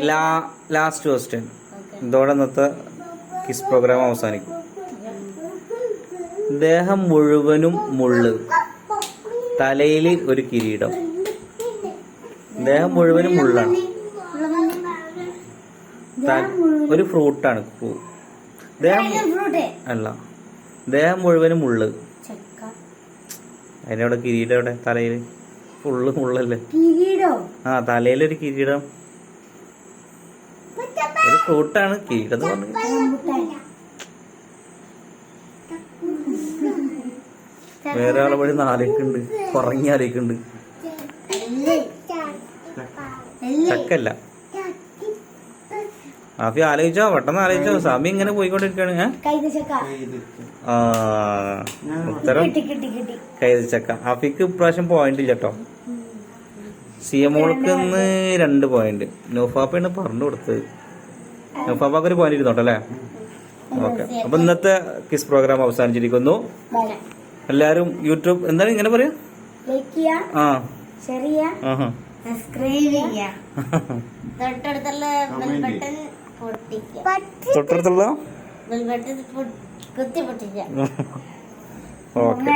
ലാ last question. ഇതോടെ ഇന്നത്തെ കിസ് പ്രോഗ്രാം അവസാനിക്കും. ദേഹം മുഴുവനും മുള്ള്. തലയിൽ ഒരു കിരീടം. ദേഹം മുഴുവനും മുള്ളാണ്. ഒരു ഫ്രൂട്ടാണ്. പൂ. ദേഹം അല്ല. ദേഹം മുഴുവനും മുള്ള്. അതിനവിടെ കിരീടം എവിടെ? തലയിൽ ഫുള്ള് മുള്ളല്ലേ? ആ തലയിലൊരു കിരീടം. ഒരു ഫ്രൂട്ടാണ് കേക്ക് എന്ന് പറഞ്ഞു. വേറെ ആളെ വഴി നാലേക്കുണ്ട് കുറങ്ങി ആലേക്കുണ്ട്. ചക്കല്ല ആഫി ആലോചിച്ചോ പെട്ടെന്ന് ആലോചിച്ചോ. സമയം ഇങ്ങനെ പോയിക്കൊണ്ടിരിക്കാണ് ഉത്തരം? കൈതച്ചക്ക. ആഫിക്ക് ഇപ്രാവശ്യം പോയിന്റ് ഇല്ല കേട്ടോ സി എം ഓൾക്ക് ഇന്ന് രണ്ട് പോയിന്റ് നൂഫാപ്പയാണ് പറഞ്ഞു കൊടുത്തത്. നൂഫാപ്പാക്ക് ഒരു പോയിന്റ് ഇരുന്നോട്ടോ അല്ലേ ഓക്കെ. അപ്പൊ ഇന്നത്തെ കിസ് പ്രോഗ്രാം അവസാനിച്ചിരിക്കുന്നു. ബൈ എല്ലാരും യൂട്യൂബ് എന്താണ് ഇങ്ങനെ പറയാ? ആ. തൊട്ടടുത്തുള്ള തൊട്ടടുത്തുള്ള? കുത്തി ഓക്കെ.